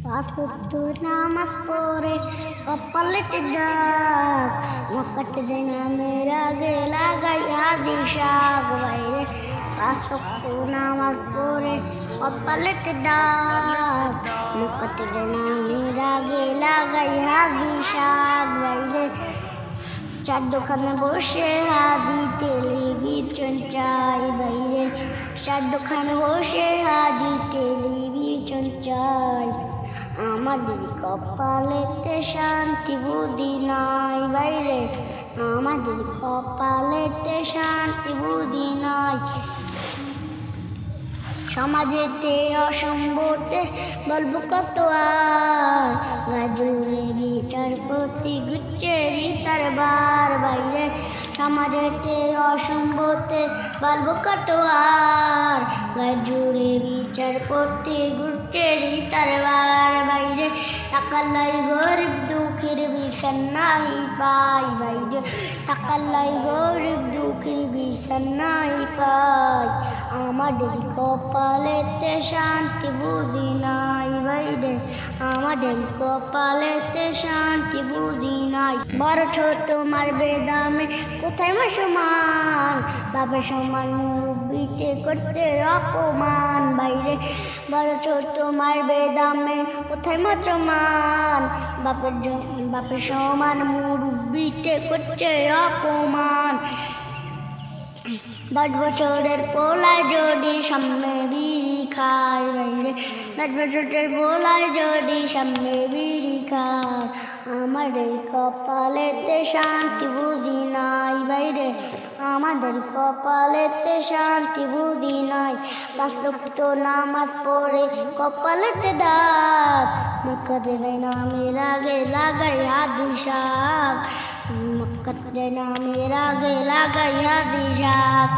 পাঁচত্ব নামাজ পড়ে কপালেতে দাগ মকট দেনা মেরা গে লাগাই আদি শাক বাইরে পাঁচত্ব নামাজ পড়ে কপালেতে দাগ মকট দেনা মেরা গে লাগাই আদি শাক বাইরে চার দোকানে বসে হাদি টেলিভিশন চাই বাইরে চার দোকানে বসে হাদি আমাদের কপালেতে শান্তি বুদ্ধি নাই, বাইরে। আমাদের কপালেতে শান্তি বুদ্ধি নাই। সমাজেতে অসম্ভবতে বলব কত আর। গাজুরে বিচার প্রতি গুচ্ছে তার বার, বাইরে। সমাজেতে অসম্ভবতে বলব কত আর। গাজুরে বিচার টাকা লাই গরিব দুঃখের ভীষণ নাই পাই বাইরে। টাকা লাই গরিব দুঃখের ভীষণ নাই পাই। আমাদের কপালেতে শান্তি বুঝি নাই বাইরে আমাদের কপালেতে শান্তি বুঝি নাই। বড় ছোট মারবে দামে কোথায় মা সমান? বাপের সমান মুরব্বিতে করতে অপমান। বাইরে বড় ছোট মারবে দামে কোথায় মা সমান? বাপের বাপের সমান মুরব্বিতে করছে অপমান। দশ বছরের পোলায় যদি সামনে বিড়ি খায় বাইরে। বছরের পোলায় যদি সামনে বিড়ি খায় আমাদের কপালেতে শান্তি বুঝি নাই বাইরে। আমাদের কপালেতে শান্তি বুঝি নাই। লক্ষ নামাজ পড়ে কপালেতে দাগ। মুখ দেবে নামের আগে লাগাই হাদি শাক। মক্কাতে নামের আগে লাগাই হাদি শাক।